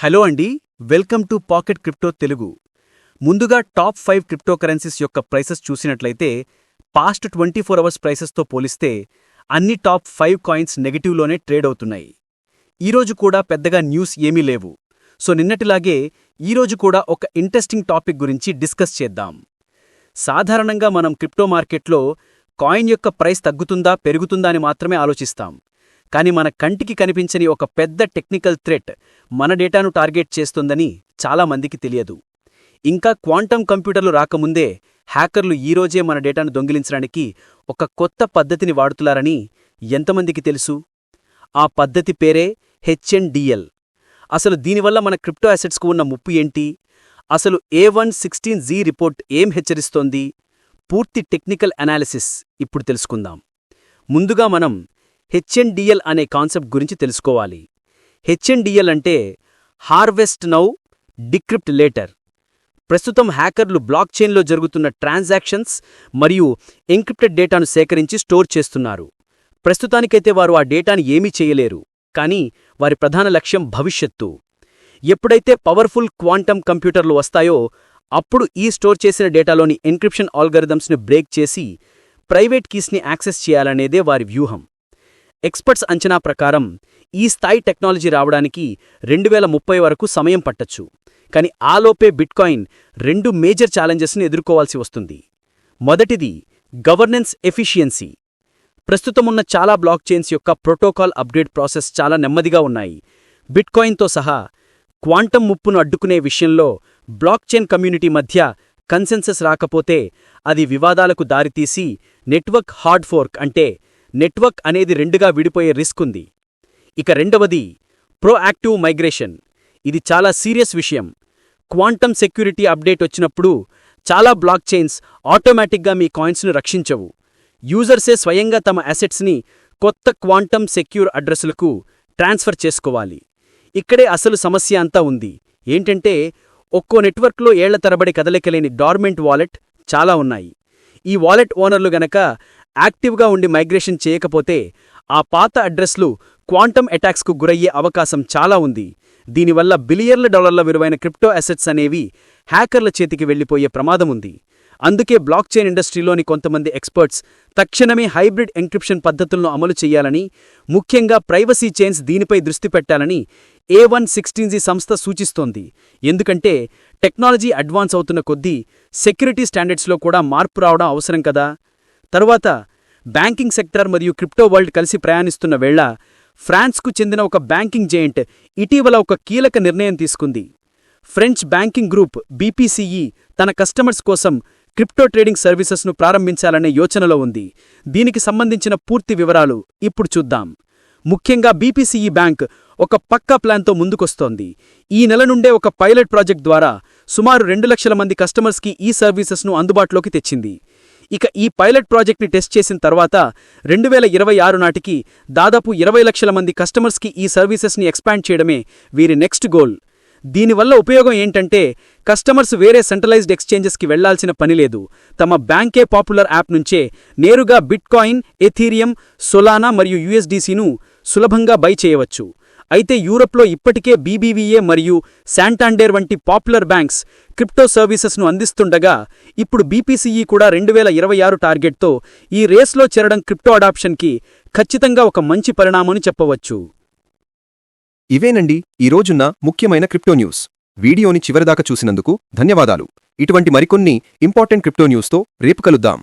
Hello అండి welcome to pocket crypto Telugu. ముందుగా top five crypto currencies యొక్క prices చూసినట్లయితే పాస్ట్ ట్వంటీ ఫోర్ అవర్స్ ప్రైసెస్తో పోలిస్తే అన్ని టాప్ ఫైవ్ కాయిన్స్ నెగిటివ్లోనే ట్రేడ్ అవుతున్నాయి. ఈరోజు కూడా పెద్దగా న్యూస్ ఏమీ లేవు. సో నిన్నటిలాగే ఈరోజు కూడా ఒక ఇంట్రెస్టింగ్ టాపిక్ గురించి డిస్కస్ చేద్దాం. సాధారణంగా మనం క్రిప్టో మార్కెట్లో కాయిన్ యొక్క ప్రైస్ తగ్గుతుందా పెరుగుతుందా అని మాత్రమే ఆలోచిస్తాం. కానీ మన కంటికి కనిపించని ఒక పెద్ద టెక్నికల్ థ్రెట్ మన డేటాను టార్గెట్ చేస్తుందని చాలామందికి తెలియదు. ఇంకా క్వాంటమ్ కంప్యూటర్లు రాకముందే హ్యాకర్లు ఈరోజే మన డేటాను దొంగిలించడానికి ఒక కొత్త పద్ధతిని వాడుతున్నారని ఎంతమందికి తెలుసు? ఆ పద్ధతి పేరే హెచ్ఎన్డిఎల్. అసలు దీనివల్ల మన క్రిప్టో అసెట్స్కు ఉన్న ముప్పు ఏంటి? అసలు A one sixteen G report ఏం హెచ్చరిస్తోంది? పూర్తి టెక్నికల్ అనాలిసిస్ ఇప్పుడు తెలుసుకుందాం. ముందుగా మనం హెచ్ఎన్డిఎల్ అనే కాన్సెప్ట్ గురించి తెలుసుకోవాలి. హెచ్ఎన్డిఎల్ అంటే హార్వెస్ట్ నౌ డిక్రిప్ట్ లేటర్. ప్రస్తుతం హ్యాకర్లు బ్లాక్ చైన్లో జరుగుతున్న ట్రాన్సాక్షన్స్ మరియు ఎంక్రిప్టెడ్ డేటాను సేకరించి స్టోర్ చేస్తున్నారు. ప్రస్తుతానికైతే వారు ఆ డేటాని ఏమీ చేయలేరు కానీ వారి ప్రధాన లక్ష్యం భవిష్యత్తు. ఎప్పుడైతే పవర్ఫుల్ క్వాంటమ్ కంప్యూటర్లు వస్తాయో అప్పుడు ఈ స్టోర్ చేసిన డేటాలోని ఎన్క్రిప్షన్ ఆల్గరిథమ్స్ని బ్రేక్ చేసి ప్రైవేట్ కీస్ని యాక్సెస్ చేయాలనేదే వారి వ్యూహం. ఎక్స్పర్ట్స్ అంచనా ప్రకారం ఈ స్థాయి టెక్నాలజీ రావడానికి రెండు వేల ముప్పై వరకు సమయం పట్టచ్చు. కానీ ఆలోపే బిట్కాయిన్ రెండు మేజర్ ఛాలెంజెస్ని ఎదుర్కోవాల్సి వస్తుంది. మొదటిది గవర్నెన్స్ ఎఫిషియన్సీ. ప్రస్తుతమున్న చాలా బ్లాక్ చైన్స్ యొక్క ప్రోటోకాల్ అప్డేట్ ప్రాసెస్ చాలా నెమ్మదిగా ఉన్నాయి. బిట్కాయిన్తో సహా క్వాంటం ముప్పును అడ్డుకునే విషయంలో బ్లాక్ చైన్ కమ్యూనిటీ మధ్య కన్సెన్సస్ రాకపోతే అది వివాదాలకు దారితీసి నెట్వర్క్ హార్డ్ ఫోర్క్ అంటే నెట్వర్క్ అనేది రెండుగా విడిపోయే రిస్క్ ఉంది. ఇక రెండవది ప్రోయాక్టివ్ మైగ్రేషన్ ఇది చాలా సీరియస్ విషయం. క్వాంటమ్ సెక్యూరిటీ అప్డేట్ వచ్చినప్పుడు చాలా బ్లాక్ చైన్స్ ఆటోమేటిక్గా మీ కాయిన్స్ను రక్షించవు. యూజర్సే స్వయంగా తమ అసెట్స్ని కొత్త క్వాంటమ్ సెక్యూర్ అడ్రస్లకు ట్రాన్స్ఫర్ చేసుకోవాలి. ఇక్కడే అసలు సమస్య అంతా ఉంది. ఏంటంటే ఒక్కో నెట్వర్క్లో ఏళ్ళ తరబడి కదలికలేని డార్మెంట్ వాలెట్ చాలా ఉన్నాయి. ఈ వాలెట్ ఓనర్లు గనక యాక్టివ్గా ఉండి మైగ్రేషన్ చేయకపోతే ఆ పాత అడ్రస్లు క్వాంటమ్ అటాక్స్కు గురయ్యే అవకాశం చాలా ఉంది. దీనివల్ల బిలియన్ల డాలర్ల విలువైన క్రిప్టో అసెట్స్ అనేవి హ్యాకర్ల చేతికి వెళ్ళిపోయే ప్రమాదముంది అందుకే బ్లాక్ చైన్ ఇండస్ట్రీలోని కొంతమంది ఎక్స్పర్ట్స్ తక్షణమే హైబ్రిడ్ ఎంక్రిప్షన్ పద్ధతులను అమలు చేయాలని ముఖ్యంగా ప్రైవసీ చైన్స్ దీనిపై దృష్టి పెట్టాలని ఏ వన్ సిక్స్టీన్ జీ సంస్థ సూచిస్తోంది. ఎందుకంటే టెక్నాలజీ అడ్వాన్స్ అవుతున్న కొద్దీ సెక్యూరిటీ స్టాండర్డ్స్లో కూడా మార్పు రావడం అవసరం కదా? తరువాత బ్యాంకింగ్ సెక్టర్ మరియు క్రిప్టో వరల్డ్ కలిసి ప్రయాణిస్తున్న వేళ ఫ్రాన్స్కు చెందిన ఒక బ్యాంకింగ్ జెయింట్ ఇటీవల ఒక కీలక నిర్ణయం తీసుకుంది. ఫ్రెంచ్ బ్యాంకింగ్ గ్రూప్ బీపీసీఈ తన కస్టమర్స్ కోసం క్రిప్టో ట్రేడింగ్ సర్వీసెస్ను ప్రారంభించాలనే యోచనలో ఉంది. దీనికి సంబంధించిన పూర్తి వివరాలు ఇప్పుడు చూద్దాం. ముఖ్యంగా బీపీసీఈ బ్యాంక్ ఒక పక్కా ప్లాన్తో ముందుకొస్తోంది. ఈ నెల నుండే ఒక పైలట్ ప్రాజెక్ట్ ద్వారా సుమారు రెండు లక్షల మంది కస్టమర్స్కి ఈ సర్వీసెస్ను అందుబాటులోకి తెచ్చింది. ఇక ఈ పైలట్ ప్రాజెక్ట్ని టెస్ట్ చేసిన తర్వాత రెండు వేల ఇరవై ఆరు నాటికి దాదాపు ఇరవై లక్షల మంది కస్టమర్స్కి ఈ సర్వీసెస్ని ఎక్స్పాండ్ చేయడమే వీరి నెక్స్ట్ గోల్. దీనివల్ల ఉపయోగం ఏంటంటే కస్టమర్స్ వేరే సెంట్రలైజ్డ్ ఎక్స్చేంజెస్కి వెళ్ళాల్సిన పనిలేదు తమ బ్యాంకే పాపులర్ యాప్ నుంచే నేరుగా బిట్కాయిన్ ఎథీరియం సొలానా మరియు యుఎస్డిసిను సులభంగా బై చేయవచ్చు. అయితే యూరప్లో ఇప్పటికే బీబీవీఏ మరియు శాంటాండేర్ వంటి పాపులర్ బ్యాంక్స్ క్రిప్టో సర్వీసెస్ను అందిస్తుండగా ఇప్పుడు బీపీసీఈ కూడా రెండు వేల ఇరవై ఆరు టార్గెట్తో ఈ రేస్లో చేరడం క్రిప్టో అడాప్షన్కి ఖచ్చితంగా ఒక మంచి పరిణామని చెప్పవచ్చు. ఇవేనండి ఈ ముఖ్యమైన క్రిప్టో న్యూస్. వీడియోని చివరిదాకా చూసినందుకు ధన్యవాదాలు. ఇటువంటి మరికొన్ని ఇంపార్టెంట్ క్రిప్టో న్యూస్తో రేపు కలుద్దాం.